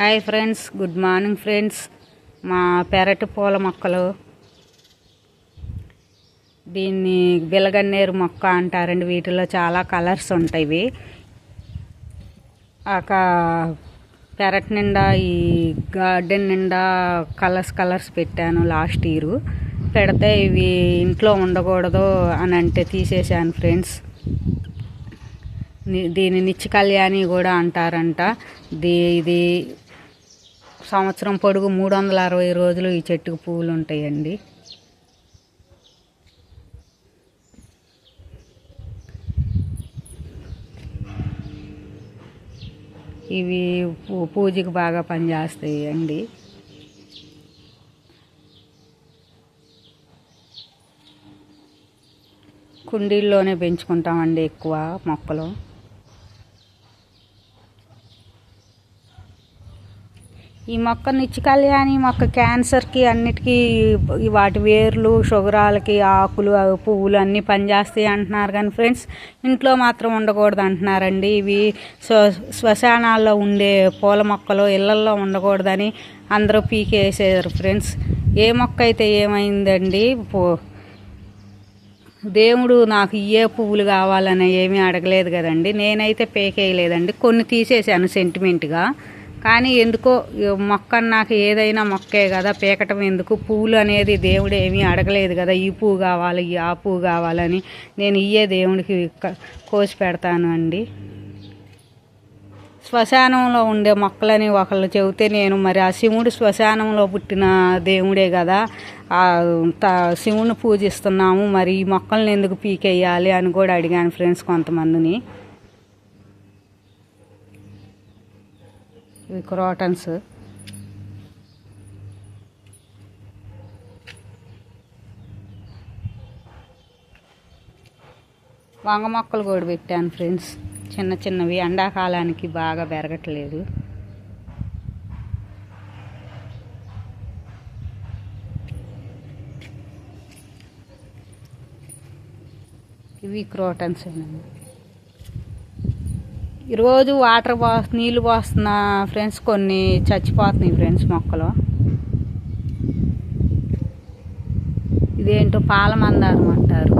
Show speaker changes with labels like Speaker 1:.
Speaker 1: Hi friends good morning friends. మా పెరటి పూల మొక్కలు. దీన్ని బిలగన్నేరు మొక్క అంటారండి. వీటిలో చాలా కలర్స్ ఉంటాయి ఒక పెరటి నిండా ఈ గార్డెన్ నిండా కలర్స్ కలర్స్ పెట్టాను లాస్ట్ ఇయర్. పెడితే ఇవి ఇంట్లో ఉండకూడదు అని అంటే తీసేసాను ఫ్రెండ్స్. దీని నిత్య కళ్యాణి కూడా అంటారంట. దీ ఇది సంవత్సరం పొడుగు మూడు వందల అరవై రోజులు ఈ చెట్టుకు పువ్వులు ఉంటాయండి ఇవి పూ- పూజకి బాగా పనిచేస్తాయి అండి కుండీల్లోనే పెంచుకుంటామండి ఎక్కువ మొక్కలు. ఈ మొక్క నిచ్చి కళ్యాణి మొక్క క్యాన్సర్కి అన్నిటికీ వాటి వేర్లు షుగరాలకి ఆకులు పువ్వులు అన్నీ పనిచేస్తాయి అంటున్నారు కానీ ఫ్రెండ్స్ ఇంట్లో మాత్రం ఉండకూడదు అంటున్నారండి. ఇవి స్వ శ్మశానాల్లో ఉండే పూల మొక్కలు ఇళ్ళల్లో ఉండకూడదని అందరూ పీకేసారు ఫ్రెండ్స్. ఏ మొక్క అయితే ఏమైందండి పో దేవుడు నాకు ఏ పువ్వులు కావాలని ఏమీ అడగలేదు కదండి. నేనైతే పేకేయలేదండి. కొన్ని తీసేసాను సెంటిమెంట్గా కానీ ఎందుకో మొక్క నాకు ఏదైనా మొక్కే కదా పీకటం ఎందుకు? పూలు అనేది దేవుడు ఏమీ అడగలేదు కదా ఈ పువ్వు కావాలి ఈ ఆ పువ్వు కావాలని. నేను ఇయ్యే దేవుడికి కోసి పెడతాను అండి. శ్మశానంలో ఉండే మొక్కలని ఒకళ్ళు చెబితే నేను మరి ఆ శివుడు శ్మశానంలో పుట్టిన దేవుడే కదా ఆ శివుని పూజిస్తున్నాము మరి ఈ మొక్కల్ని ఎందుకు పీకేయాలి అని కూడా అడిగాను ఫ్రెండ్స్ కొంతమందిని. ఇవి క్రాటన్స్. వంగ మొక్కలు కూడా పెట్టాను ఫ్రెండ్స్. చిన్న చిన్నవి. ఎండాకాలానికి బాగా పెరగట్లేదు. ఇవి క్రోటన్స్ అండి ఈరోజు వాటర్ పో నీళ్ళు పోస్తున్న ఫ్రెండ్స్ కొన్ని చచ్చిపోతున్నాయి ఫ్రెండ్స్ మొక్కలు. ఇదేంటో పాలమందారం అంటారు.